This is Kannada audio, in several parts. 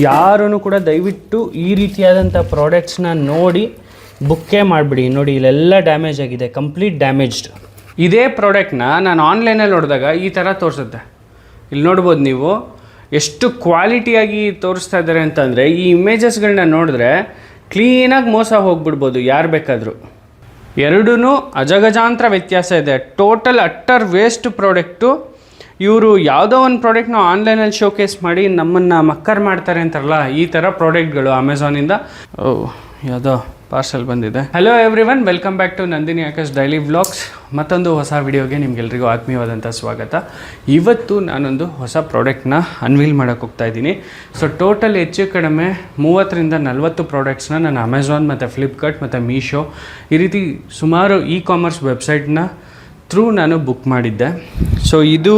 ಯಾರೂ ಕೂಡ ದಯವಿಟ್ಟು ಈ ರೀತಿಯಾದಂಥ ಪ್ರಾಡಕ್ಟ್ಸ್ನ ನೋಡಿ ಬುಕ್ಕೇ ಮಾಡಿಬಿಡಿ. ನೋಡಿ, ಇಲ್ಲೆಲ್ಲ ಡ್ಯಾಮೇಜ್ ಆಗಿದೆ ಕಂಪ್ಲೀಟ್ ಡ್ಯಾಮೇಜ್ಡ್ ಇದೇ ಪ್ರಾಡಕ್ಟ್ನ ನಾನು ಆನ್ಲೈನಲ್ಲಿ ನೋಡಿದಾಗ ಈ ಥರ ತೋರಿಸುತ್ತೆ. ಇಲ್ಲಿ ನೋಡ್ಬೋದು ನೀವು, ಎಷ್ಟು ಕ್ವಾಲಿಟಿಯಾಗಿ ತೋರಿಸ್ತಾ ಇದ್ದಾರೆ ಅಂತಂದರೆ, ಈ ಇಮೇಜಸ್ಗಳನ್ನ ನೋಡಿದ್ರೆ ಕ್ಲೀನಾಗಿ ಮೋಸ ಹೋಗ್ಬಿಡ್ಬೋದು, ಯಾರು ಬೇಕಾದರೂ. ಎರಡೂ ಅಜಗಜಾಂತರ ವ್ಯತ್ಯಾಸ ಇದೆ. ಟೋಟಲ್ ಅಟ್ಟರ್ ವೇಸ್ಟ್ ಪ್ರಾಡಕ್ಟು ಇವರು ಯಾವುದೋ ಒಂದು ಪ್ರಾಡಕ್ಟ್ನ ಆನ್ಲೈನಲ್ಲಿ ಶೋಕೇಸ್ ಮಾಡಿ ನಮ್ಮನ್ನು ಮಕ್ಕರ್ ಮಾಡ್ತಾರೆ ಅಂತಾರಲ್ಲ, ಈ ಥರ ಪ್ರಾಡಕ್ಟ್ಗಳು ಅಮೆಝಾನಿಂದ ಯಾವುದೋ ಪಾರ್ಸಲ್ ಬಂದಿದೆ. Hello everyone welcome back to Nandini Akash daily vlogs ಮತ್ತೊಂದು ಹೊಸ ವಿಡಿಯೋಗೆ ನಿಮಗೆಲ್ರಿಗೂ ಆತ್ಮೀಯವಾದಂಥ ಸ್ವಾಗತ. ಇವತ್ತು ನಾನೊಂದು ಹೊಸ ಪ್ರಾಡಕ್ಟ್ನ ಅನ್ವೀಲ್ ಮಾಡೋಕ್ಕೆ ಹೋಗ್ತಾ ಇದ್ದೀನಿ. ಸೊ ಟೋಟಲ್ ಹೆಚ್ಚು ಕಡಿಮೆ ಮೂವತ್ತರಿಂದ ನಲವತ್ತು ಪ್ರಾಡಕ್ಟ್ಸ್ನ ನಾನು ಅಮೆಝಾನ್ ಮತ್ತು ಫ್ಲಿಪ್ಕಾರ್ಟ್ ಮತ್ತು ಮೀಶೋ ಈ ರೀತಿ ಸುಮಾರು ಇ ಕಾಮರ್ಸ್ ವೆಬ್ಸೈಟ್ನ ಥ್ರೂ ನಾನು ಬುಕ್ ಮಾಡಿದ್ದೆ. ಸೊ ಇದು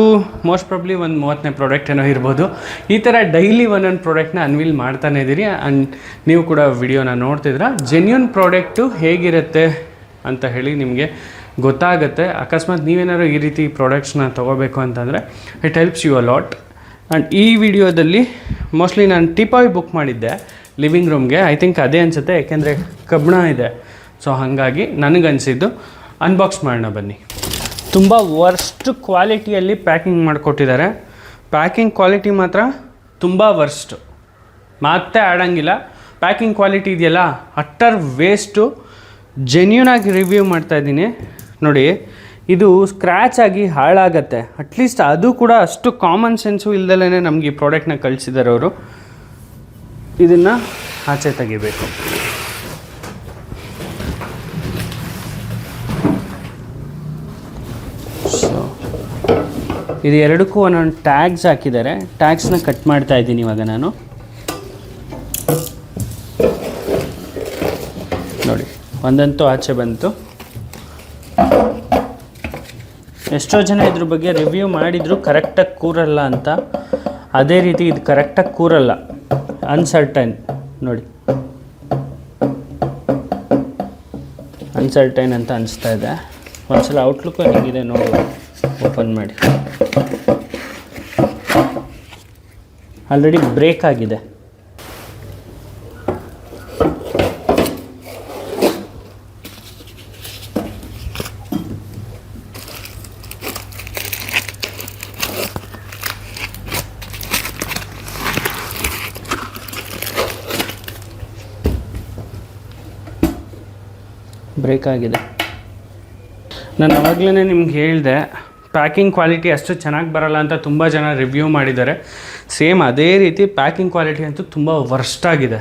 ಮೋಸ್ಟ್ ಪ್ರಾಬ್ಲಿ ಒಂದು ಮೂವತ್ತನೇ ಪ್ರಾಡಕ್ಟ್ ಏನೋ ಇರ್ಬೋದು. ಈ ಥರ ಡೈಲಿ ಒಂದೊಂದು ಪ್ರಾಡಕ್ಟ್ನ ಅನ್ವಿಲ್ ಮಾಡ್ತಾನೆ ಇದ್ದೀರಿ ಆ್ಯಂಡ್ ನೀವು ಕೂಡ ವಿಡಿಯೋನ ನೋಡ್ತಿದ್ರ ಜೆನ್ಯೂನ್ ಪ್ರಾಡಕ್ಟು ಹೇಗಿರುತ್ತೆ ಅಂತ ಹೇಳಿ ನಿಮಗೆ ಗೊತ್ತಾಗುತ್ತೆ. ಅಕಸ್ಮಾತ್ ನೀವೇನಾದ್ರು ಈ ರೀತಿ ಪ್ರಾಡಕ್ಟ್ಸ್ನ ತೊಗೋಬೇಕು ಅಂತಂದರೆ it helps you a lot and ಈ ವಿಡಿಯೋದಲ್ಲಿ ಮೋಸ್ಟ್ಲಿ ನಾನು ಟಿಪಾಯ್ ಬುಕ್ ಮಾಡಿದ್ದೆ ಲಿವಿಂಗ್ ರೂಮ್ಗೆ ಐ ಥಿಂಕ್ ಅದೇ ಅನಿಸುತ್ತೆ, ಯಾಕೆಂದರೆ ಕಬ್ಬಣ ಇದೆ. ಸೊ ಹಾಗಾಗಿ ನನಗನ್ಸಿದ್ದು ಅನ್ಬಾಕ್ಸ್ ಮಾಡೋಣ ಬನ್ನಿ. ತುಂಬ ವರ್ಸ್ಟ್ ಕ್ವಾಲಿಟಿಯಲ್ಲಿ ಪ್ಯಾಕಿಂಗ್ ಮಾಡಿಕೊಟ್ಟಿದ್ದಾರೆ. ಪ್ಯಾಕಿಂಗ್ ಕ್ವಾಲಿಟಿ ಮಾತ್ರ ತುಂಬ ವರ್ಸ್ಟು ಮತ್ತೆ ಆಡಂಗಿಲ್ಲ ಪ್ಯಾಕಿಂಗ್ ಕ್ವಾಲಿಟಿ ಇದೆಯಲ್ಲ ಅಟ್ಟರ್ ವೇಸ್ಟು ಜೆನ್ಯೂನ್ ಆಗಿ ರಿವ್ಯೂ ಮಾಡ್ತಾ ಇದ್ದೀನಿ. ನೋಡಿ, ಇದು ಸ್ಕ್ರ್ಯಾಚ್ ಆಗಿ ಹಾಳಾಗತ್ತೆ. ಅಟ್ಲೀಸ್ಟ್ ಅದು ಕೂಡ ಅಷ್ಟು ಕಾಮನ್ ಸೆನ್ಸು ಇಲ್ದಲೇ ನಮಗೆ ಈ ಪ್ರಾಡಕ್ಟ್ನ ಕಳಿಸಿದ್ದಾರೆ ಅವರು. ಇದನ್ನು ಆಚೆ ತೆಗಿಬೇಕು. ಇದು ಎರಡಕ್ಕೂ ಒಂದೊಂದು ಟ್ಯಾಗ್ಸ್ ಹಾಕಿದ್ದಾರೆ. ಟ್ಯಾಗ್ಸ್ನ ಕಟ್ ಮಾಡ್ತಾ ಇದ್ದೀನಿ ಇವಾಗ ನಾನು. ನೋಡಿ, ಒಂದಂತೂ ಆಚೆ ಬಂತು. ಎಷ್ಟೋ ಜನ ಇದ್ರ ಬಗ್ಗೆ ರಿವ್ಯೂ ಮಾಡಿದ್ರು ಕರೆಕ್ಟಾಗಿ ಕೂರಲ್ಲ ಅಂತ. ಅದೇ ರೀತಿ ಇದು ಕರೆಕ್ಟಾಗಿ ಕೂರಲ್ಲ. ಅನ್ಸರ್ಟೈನ್ ನೋಡಿ. ಅನ್ಸರ್ಟೈನ್ ಅಂತ ಅನಿಸ್ತಾ ಇದೆ. ಒಂದ್ಸಲ ಔಟ್ಲುಕ್ ಹೇಗಿದೆ ನೋಡಿ. ಓಪನ್ ಮಾಡಿ. ಆಲ್ರೆಡಿ ಬ್ರೇಕ್ ಆಗಿದೆ. ಬ್ರೇಕ್ ಆಗಿದೆ. ನಾನು ಆವಾಗಲೇ ನಿಮ್ಗೆ ಹೇಳಿದೆ ಪ್ಯಾಕಿಂಗ್ ಕ್ವಾಲಿಟಿ ಅಷ್ಟು ಚೆನ್ನಾಗಿ ಬರಲ್ಲ ಅಂತ ತುಂಬ ಜನ ರಿವ್ಯೂ ಮಾಡಿದ್ದಾರೆ. ಸೇಮ್ ಅದೇ ರೀತಿ ಪ್ಯಾಕಿಂಗ್ ಕ್ವಾಲಿಟಿ ಅಂತೂ ತುಂಬ ವರ್ಸ್ಟ್ ಆಗಿದೆ.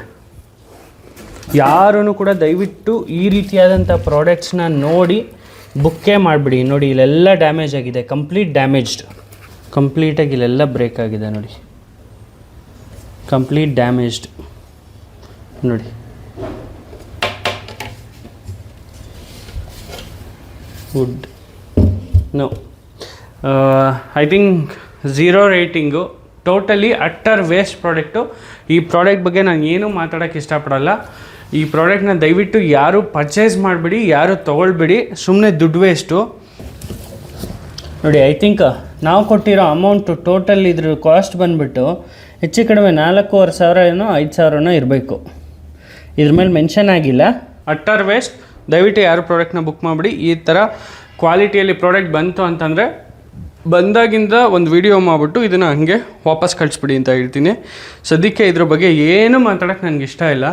ಯಾರೂ ಕೂಡ ದಯವಿಟ್ಟು ಈ ರೀತಿಯಾದಂಥ ಪ್ರಾಡಕ್ಟ್ಸ್ನ ನೋಡಿ ಬುಕ್ಕೇ ಮಾಡಿಬಿಡಿ. ನೋಡಿ, ಇಲ್ಲೆಲ್ಲ ಡ್ಯಾಮೇಜ್ ಆಗಿದೆ. ಕಂಪ್ಲೀಟ್ ಡ್ಯಾಮೇಜ್ಡ್ ಕಂಪ್ಲೀಟಾಗಿ ಇಲ್ಲೆಲ್ಲ ಬ್ರೇಕ್ ಆಗಿದೆ ನೋಡಿ. ಕಂಪ್ಲೀಟ್ ಡ್ಯಾಮೇಜ್ಡ್ ನೋಡಿ. Wood no I think zero rating totally utter waste product ಈ ಪ್ರಾಡಕ್ಟ್ ಬಗ್ಗೆ ನಾನು ಏನೂ ಮಾತಾಡೋಕ್ಕೆ ಇಷ್ಟಪಡಲ್ಲ. ಈ ಪ್ರಾಡಕ್ಟ್ನ ದಯವಿಟ್ಟು ಯಾರು ಪರ್ಚೇಸ್ ಮಾಡಿಬಿಡಿ, ಯಾರು ತೊಗೊಳ್ಬಿಡಿ ಸುಮ್ಮನೆ ದುಡ್ಡು ವೇಸ್ಟು ನೋಡಿ ಐ ಥಿಂಕ್ ನಾವು ಕೊಟ್ಟಿರೋ ಅಮೌಂಟು ಟೋಟಲ್ ಇದ್ರ ಕಾಸ್ಟ್ ಬಂದುಬಿಟ್ಟು ಹೆಚ್ಚು ಕಡಿಮೆ ನಾಲ್ಕೂವರೆ ಸಾವಿರ ಏನೋ ಐದು ಸಾವಿರನೋ ಇರಬೇಕು. ಇದ್ರ ಮೇಲೆ ಮೆನ್ಷನ್ ಆಗಿಲ್ಲ. ಅಟ್ಟರ್ ವೇಸ್ಟ್ ದಯವಿಟ್ಟು ಯಾರು ಪ್ರಾಡಕ್ಟ್ನ ಬುಕ್ ಮಾಡಿಬಿಡಿ. ಈ ಥರ ಕ್ವಾಲಿಟಿಯಲ್ಲಿ ಪ್ರಾಡಕ್ಟ್ ಬಂತು ಅಂತಂದರೆ ಬಂದಾಗಿಂದ ಒಂದು ವಿಡಿಯೋ ಮಾಡಿಬಿಟ್ಟು ಇದನ್ನು ಹಾಗೆ ವಾಪಸ್ ಕಳಿಸ್ಬಿಡಿ ಅಂತ ಹೇಳ್ತೀನಿ. ಸದ್ಯಕ್ಕೆ ಇದ್ರ ಬಗ್ಗೆ ಏನು ಮಾತಾಡೋಕ್ಕೆ ನನಗೆ ಇಷ್ಟ ಇಲ್ಲ.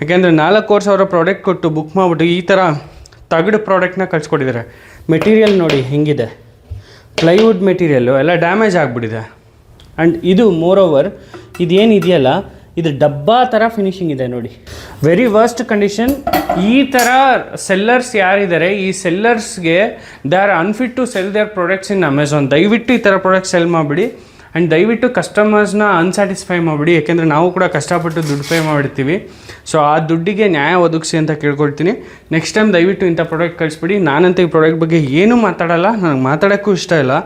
ಯಾಕೆಂದರೆ ನಾಲ್ಕೂವರೆ ಸಾವಿರ ಪ್ರಾಡಕ್ಟ್ ಕೊಟ್ಟು ಬುಕ್ ಮಾಡಿಬಿಟ್ಟು ಈ ಥರ ತಗಡು ಪ್ರಾಡಕ್ಟ್ನ ಕಳಿಸ್ಕೊಟ್ಟಿದ್ದಾರೆ ಮೆಟೀರಿಯಲ್ ನೋಡಿ ಹೆಂಗಿದೆ. ಪ್ಲೈವುಡ್ ಮೆಟೀರಿಯಲ್ಲು ಎಲ್ಲ ಡ್ಯಾಮೇಜ್ ಆಗಿಬಿಟ್ಟಿದೆ. ಆ್ಯಂಡ್ ಇದು ಮೋರ್ ಓವರ್ ಇದೇನಿದೆಯಲ್ಲ ಇದು ಡಬ್ಬಾ ಥರ ಫಿನಿಶಿಂಗ್ ಇದೆ ನೋಡಿ. ವೆರಿ ವರ್ಸ್ಟ್ ಕಂಡೀಷನ್ ಈ ಥರ ಸೆಲ್ಲರ್ಸ್ ಯಾರಿದ್ದಾರೆ, ಈ ಸೆಲ್ಲರ್ಸ್ಗೆ they are unfit to sell their products in Amazon ದಯವಿಟ್ಟು ಈ ಥರ ಪ್ರಾಡಕ್ಟ್ ಸೆಲ್ ಮಾಡಿಬಿಡಿ. ಆ್ಯಂಡ್ ದಯವಿಟ್ಟು ಕಸ್ಟಮರ್ಸ್ನ ಅನ್ಸ್ಯಾಟಿಸ್ಫೈ ಮಾಡಿಬಿಡಿ. ಯಾಕೆಂದರೆ ನಾವು ಕೂಡ ಕಷ್ಟಪಟ್ಟು ದುಡ್ಡು ಪೇ ಮಾಡಿರ್ತೀವಿ ಸೊ ಆ ದುಡ್ಡಿಗೆ ನ್ಯಾಯ ಒದಗಿಸಿ ಅಂತ ಕೇಳ್ಕೊಳ್ತೀನಿ. ನೆಕ್ಸ್ಟ್ ಟೈಮ್ ದಯವಿಟ್ಟು ಇಂಥ ಪ್ರಾಡಕ್ಟ್ ಕಳಿಸ್ಬಿಡಿ. ನಾನಂತ ಈ ಪ್ರಾಡಕ್ಟ್ ಬಗ್ಗೆ ಏನೂ ಮಾತಾಡಲ್ಲ. ನನಗೆ ಮಾತಾಡೋಕ್ಕೂ ಇಷ್ಟ ಇಲ್ಲ.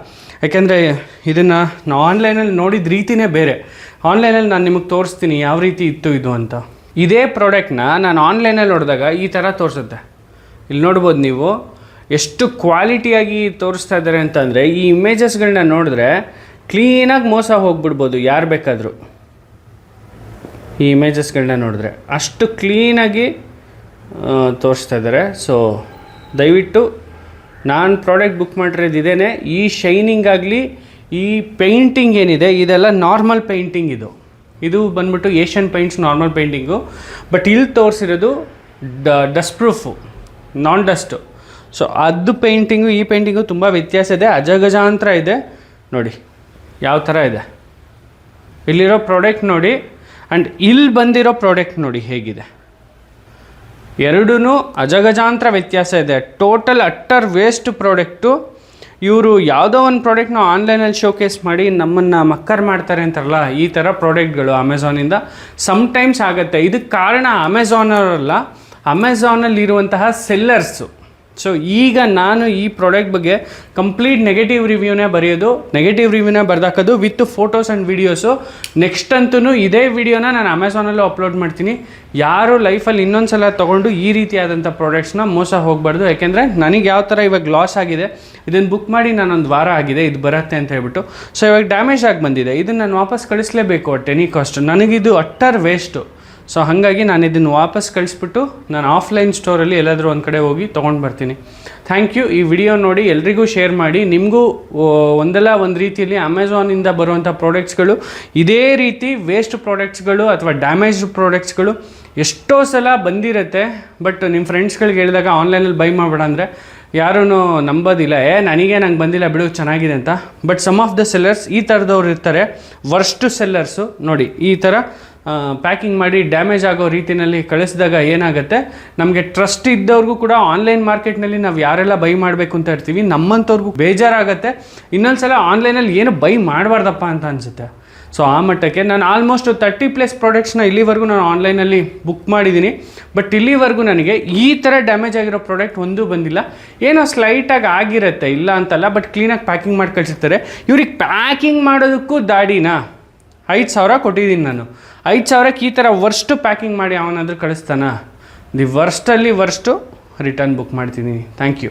ಯಾಕೆಂದರೆ ಇದನ್ನು ನಾವು ಆನ್ಲೈನಲ್ಲಿ ನೋಡಿದ ರೀತಿನೇ ಬೇರೆ. ಆನ್ಲೈನಲ್ಲಿ ನಾನು ನಿಮಗೆ ತೋರಿಸ್ತೀನಿ ಯಾವ ರೀತಿ ಇತ್ತು ಇದು ಅಂತ. ಇದೇ ಪ್ರಾಡಕ್ಟ್ನ ನಾನು ಆನ್ಲೈನಲ್ಲಿ ನೋಡಿದಾಗ ಈ ಥರ ತೋರಿಸುತ್ತೆ. ಇಲ್ಲಿ ನೋಡ್ಬೋದು ನೀವು, ಎಷ್ಟು ಕ್ವಾಲಿಟಿಯಾಗಿ ತೋರಿಸ್ತಾ ಇದ್ದಾರೆ ಅಂತಂದರೆ ಈ ಇಮೇಜಸ್ಗಳನ್ನ ನೋಡಿದ್ರೆ ಕ್ಲೀನಾಗಿ ಮೋಸ ಹೋಗ್ಬಿಡ್ಬೋದು ಯಾರು ಬೇಕಾದರೂ. ಈ ಇಮೇಜಸ್ಗಳನ್ನ ನೋಡಿದ್ರೆ ಅಷ್ಟು ಕ್ಲೀನಾಗಿ ತೋರಿಸ್ತಾ ಇದ್ದಾರೆ ಸೊ ದಯವಿಟ್ಟು ನಾನು ಪ್ರಾಡಕ್ಟ್ ಬುಕ್ ಮಾಡಿರೋದು ಇದೇನೆ. ಈ ಶೈನಿಂಗ್ ಆಗಲಿ, ಈ ಪೇಂಟಿಂಗ್ ಏನಿದೆ, ಇದೆಲ್ಲ ನಾರ್ಮಲ್ ಪೇಂಟಿಂಗ್ ಇದು. ಇದು ಬಂದ್ಬಿಟ್ಟು Asian Paints normal painting but ಇಲ್ಲಿ ತೋರಿಸಿರೋದು the dust proof non dust so ಅದು ಪೇಂಟಿಂಗು ಈ ಪೇಂಟಿಂಗು ತುಂಬ ವ್ಯತ್ಯಾಸ ಇದೆ. ಅಜಗಜಾಂತರ ಇದೆ. ನೋಡಿ, ಯಾವ ಥರ ಇದೆ? ಇಲ್ಲಿರೋ ಪ್ರಾಡಕ್ಟ್ ನೋಡಿ. ಆ್ಯಂಡ್ ಇಲ್ಲಿ ಬಂದಿರೋ ಪ್ರಾಡಕ್ಟ್ ನೋಡಿ ಹೇಗಿದೆ. ಎರಡೂ ಅಜಗಜಾಂತರ ವ್ಯತ್ಯಾಸ ಇದೆ. ಟೋಟಲ್ ಅಟ್ಟರ್ ವೇಸ್ಟ್ ಪ್ರಾಡಕ್ಟು ಇವರು ಯಾವುದೋ ಒಂದು ಪ್ರಾಡಕ್ಟ್ನ ಆನ್ಲೈನಲ್ಲಿ ಶೋಕೇಸ್ ಮಾಡಿ ನಮ್ಮನ್ನು ಮಕ್ಕರ್ ಮಾಡ್ತಾರೆ ಅಂತಾರಲ್ಲ, ಈ ಥರ ಪ್ರಾಡಕ್ಟ್ಗಳು ಅಮೆಝಾನಿಂದ ಸಮ್ಟೈಮ್ಸ್ ಆಗುತ್ತೆ. ಇದಕ್ಕೆ ಕಾರಣ ಅಮೆಝಾನವರಲ್ಲ ಅಮೆಝಾನಲ್ಲಿ ಇರುವಂತಹ ಸೆಲ್ಲರ್ಸು ಸೊ ಈಗ ನಾನು ಈ ಪ್ರಾಡಕ್ಟ್ ಬಗ್ಗೆ ಕಂಪ್ಲೀಟ್ ನೆಗೆಟಿವ್ ರಿವ್ಯೂನೇ ಬರೆಯೋದು ನೆಗೆಟಿವ್ ರಿವ್ಯೂನೇ ಬರ್ದಾಕೋದು with photos and videos next ಅಂತೂ ಇದೇ ವಿಡಿಯೋನ ನಾನು ಅಮೆಝಾನಲ್ಲೂ ಅಪ್ಲೋಡ್ ಮಾಡ್ತೀನಿ. ಯಾರು ಲೈಫಲ್ಲಿ ಇನ್ನೊಂದು ಸಲ ತೊಗೊಂಡು ಈ ರೀತಿಯಾದಂಥ ಪ್ರಾಡಕ್ಟ್ಸ್ನ ಮೋಸ ಹೋಗಬಾರ್ದು. ಯಾಕೆಂದರೆ ನನಗೆ ಯಾವ ಥರ ಇವಾಗ ಲಾಸ್ ಆಗಿದೆ ಇದನ್ನು ಬುಕ್ ಮಾಡಿ ನಾನೊಂದು ವಾರ ಆಗಿದೆ, ಇದು ಬರುತ್ತೆ ಅಂತ ಹೇಳ್ಬಿಟ್ಟು. ಸೊ ಇವಾಗ ಡ್ಯಾಮೇಜ್ ಆಗಿ ಬಂದಿದೆ. ಇದನ್ನು ನಾನು ವಾಪಸ್ ಕಳಿಸ್ಲೇಬೇಕು ಅಟ್ ಎನಿ ಕಾಸ್ಟ್ ನನಗಿದು ಅಟ್ಟರ್ ವೇಸ್ಟು ಸೊ ಹಾಗಾಗಿ ನಾನು ಇದನ್ನು ವಾಪಸ್ ಕಳಿಸ್ಬಿಟ್ಟು ನಾನು ಆಫ್ಲೈನ್ ಸ್ಟೋರಲ್ಲಿ ಎಲ್ಲಾದರೂ ಒಂದು ಕಡೆ ಹೋಗಿ ತೊಗೊಂಡು ಬರ್ತೀನಿ. ಥ್ಯಾಂಕ್ ಯು ಈ ವಿಡಿಯೋ ನೋಡಿ ಎಲ್ರಿಗೂ ಶೇರ್ ಮಾಡಿ. ನಿಮಗೂ ಒಂದಲ್ಲ ಒಂದು ರೀತಿಯಲ್ಲಿ ಅಮೆಝಾನಿಂದ ಬರುವಂಥ ಪ್ರಾಡಕ್ಟ್ಸ್ಗಳು ಇದೇ ರೀತಿ ವೇಸ್ಟ್ ಪ್ರಾಡಕ್ಟ್ಸ್ಗಳು ಅಥವಾ ಡ್ಯಾಮೇಜ್ಡ್ ಪ್ರಾಡಕ್ಟ್ಸ್ಗಳು ಎಷ್ಟೋ ಸಲ ಬಂದಿರುತ್ತೆ. ಬಟ್ ನಿಮ್ಮ ಫ್ರೆಂಡ್ಸ್ಗಳಿಗೆ ಹೇಳಿದಾಗ ಆನ್ಲೈನಲ್ಲಿ ಬೈ ಮಾಡಬೇಡ ಅಂದರೆ ಯಾರೂ ನಂಬೋದಿಲ್ಲ. ಏ ನನಗೆ ನಂಗೆ ಬಂದಿಲ್ಲ ಬಿಡು, ಚೆನ್ನಾಗಿದೆ ಅಂತ. But some of the sellers ಈ ಥರದವ್ರು ಇರ್ತಾರೆ. ವರ್ಸ್ಟ್ ಸೆಲ್ಲರ್ಸು ನೋಡಿ, ಈ ಥರ ಪ್ಯಾಕಿಂಗ್ ಮಾಡಿ ಡ್ಯಾಮೇಜ್ ಆಗೋ ರೀತಿಯಲ್ಲಿ ಕಳಿಸಿದಾಗ ಏನಾಗುತ್ತೆ? ನಮಗೆ ಟ್ರಸ್ಟ್ ಇದ್ದವ್ರಿಗೂ ಕೂಡ ಆನ್ಲೈನ್ ಮಾರ್ಕೆಟ್ನಲ್ಲಿ ನಾವು ಯಾರೆಲ್ಲ ಬೈ ಮಾಡಬೇಕು ಅಂತ ಇರ್ತೀವಿ, ನಮ್ಮಂಥವ್ರಿಗೂ ಬೇಜಾರಾಗುತ್ತೆ. ಇನ್ನೊಂದು ಸಲ ಆನ್ಲೈನಲ್ಲಿ ಏನು ಬೈ ಮಾಡಬಾರ್ದಪ್ಪ ಅಂತ ಅನಿಸುತ್ತೆ. ಸೊ ಆ ಮಟ್ಟಕ್ಕೆ ನಾನು ಆಲ್ಮೋಸ್ಟ್ ತರ್ಟಿ ಪ್ಲಸ್ ಪ್ರಾಡಕ್ಟ್ಸ್ನ ಇಲ್ಲಿವರೆಗೂ ನಾನು ಆನ್ಲೈನಲ್ಲಿ ಬುಕ್ ಮಾಡಿದ್ದೀನಿ ಬಟ್ ಇಲ್ಲಿವರೆಗೂ ನನಗೆ ಈ ಥರ ಡ್ಯಾಮೇಜ್ ಆಗಿರೋ ಪ್ರಾಡಕ್ಟ್ ಒಂದೂ ಬಂದಿಲ್ಲ. ಏನೋ ಸ್ಲೈಟಾಗಿ ಆಗಿರುತ್ತೆ, ಇಲ್ಲ ಅಂತಲ್ಲ ಬಟ್ ಕ್ಲೀನಾಗಿ ಪ್ಯಾಕಿಂಗ್ ಮಾಡಿ ಕಳಿಸಿರ್ತಾರೆ ಇವ್ರಿಗೆ ಪ್ಯಾಕಿಂಗ್ ಮಾಡೋದಕ್ಕೂ ದಾಡಿನಾ? ಐದು ಸಾವಿರ ಕೊಟ್ಟಿದ್ದೀನಿ ನಾನು. ಐದು ಸಾವಿರಕ್ಕೆ ಈ ಥರ ವರ್ಸ್ಟ್ ಪ್ಯಾಕಿಂಗ್ ಮಾಡಿ ಅವನಾದರೂ ಕಳಿಸ್ತಾನ? ದಿ ವರ್ಸ್ಟಲ್ಲಿ ವರ್ಸ್ಟು ರಿಟರ್ನ್ ಬುಕ್ ಮಾಡ್ತೀನಿ. Thank you.